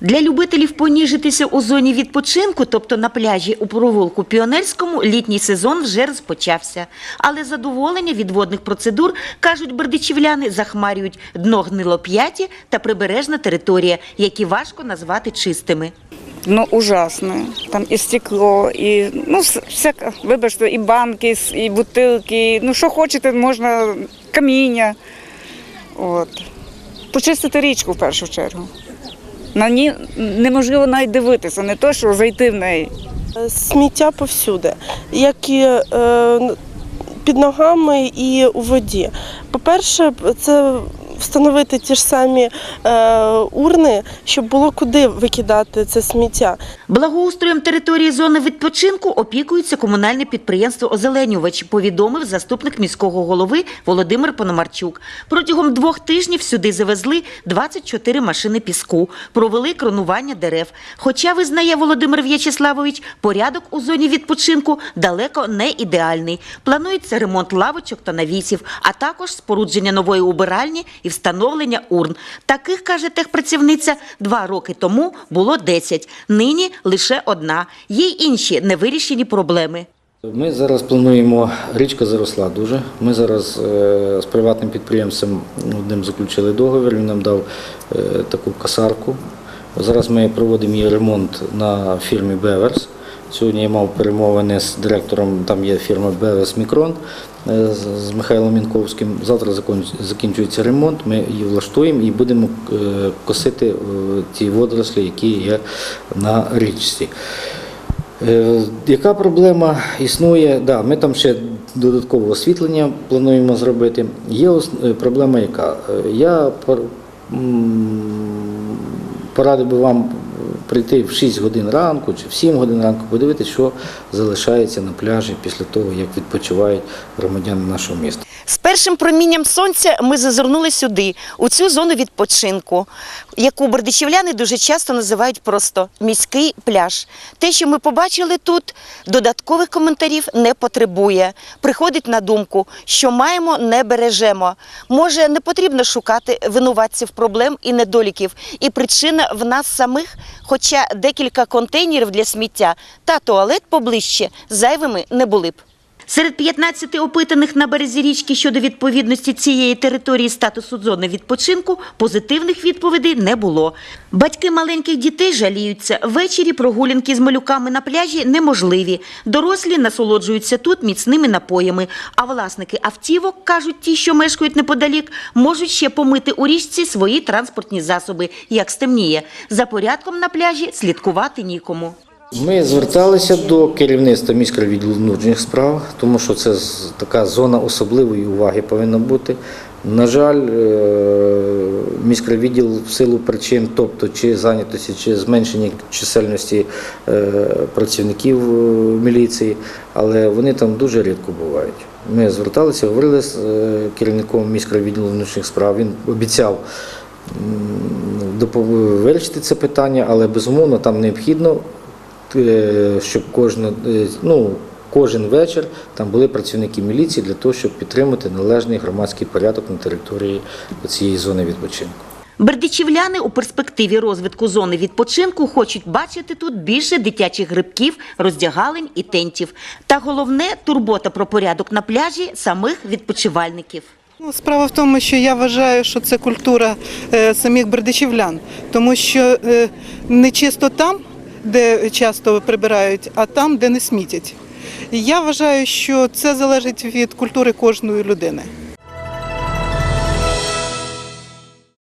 Для любителів поніжитися у зоні відпочинку, тобто на пляжі у провулку Піонерському, літній сезон вже розпочався. Але задоволення від водних процедур, кажуть бердичівляни, захмарюють дно гнилоп'яті та прибережна територія, які важко назвати чистими. Ну, ужасно. Там і стекло, і ну, вс- всяке, вибачте, і банки, і бутилки. Ну, що хочете, можна каміння. От. Почистити річку в першу чергу. На ній неможливо навіть дивитися, не то, що зайти в неї. Сміття повсюди, як і е, під ногами і у воді. По-перше, це встановити ті ж самі е, урни, щоб було куди викидати це сміття. Благоустроєм території зони відпочинку опікується комунальне підприємство «Озеленювач», повідомив заступник міського голови Володимир Пономарчук. Протягом двох тижнів сюди завезли 24 машини піску, провели кронування дерев. Хоча, визнає Володимир В'ячеславович, порядок у зоні відпочинку далеко не ідеальний. Планується ремонт лавочок та навісів, а також спорудження нової убиральні і встановлення урн. Таких, каже техпрацівниця, два роки тому було 10, нині лише одна. Є й інші невирішені проблеми. Ми зараз плануємо, річка заросла дуже. Ми зараз е, з приватним підприємцем одним заключили договір, він нам дав е, таку касарку. Зараз ми проводимо її ремонт на фірмі Беверс. Сьогодні я мав перемовини з директором, там є фірма Беверс Мікрон з- з Михайлом Мінковським. Завтра закінчується ремонт, ми її влаштуємо і будемо е, косити е, ті водорослі, які є на річці. Е, Яка проблема існує? Да, ми там ще додаткове освітлення плануємо зробити. Є е, проблема яка? Е, Я порадив би вам прийти в 6 годин ранку чи в 7 годин ранку, подивитися, що залишається на пляжі після того, як відпочивають громадяни нашого міста. З першим промінням сонця ми зазирнули сюди, у цю зону відпочинку, яку бердичівляни дуже часто називають просто міський пляж. Те, що ми побачили тут, додаткових коментарів не потребує. Приходить на думку, що маємо, не бережемо. Може, не потрібно шукати винуватців проблем і недоліків, і причина в нас самих, хоча декілька контейнерів для сміття та туалет поближче зайвими не були б. Серед 15 опитаних на березі річки щодо відповідності цієї території статусу зони відпочинку позитивних відповідей не було. Батьки маленьких дітей жаліються. Ввечері прогулянки з малюками на пляжі неможливі. Дорослі насолоджуються тут міцними напоями. А власники автівок, кажуть ті, що мешкають неподалік, можуть ще помити у річці свої транспортні засоби, як стемніє. За порядком на пляжі слідкувати нікому. Ми зверталися до керівництва міського відділу внутрішніх справ, тому що це така зона особливої уваги повинна бути. На жаль, е, міськрайвідділ в силу причин, тобто чи зайнятості, чи зменшення чисельності е, працівників е, міліції, але вони там дуже рідко бувають. Ми зверталися, говорили з керівником міського відділу внутрішніх справ. Він обіцяв вирішити це питання, але безумовно там необхідно щоб кожна, е, ну, кожен вечір там були працівники міліції для того, щоб підтримати належний громадський порядок на території цієї зони відпочинку. Бердичівляни у перспективі розвитку зони відпочинку хочуть бачити тут більше дитячих грибків, роздягалень і тентів. Та головне турбота про порядок на пляжі самих відпочивальників. Ну, справа в тому, що я вважаю, що це культура е, самих бердичівлян, тому що е, не чисто там, де часто прибирають, а там, де не смітять. Я вважаю, що це залежить від культури кожної людини.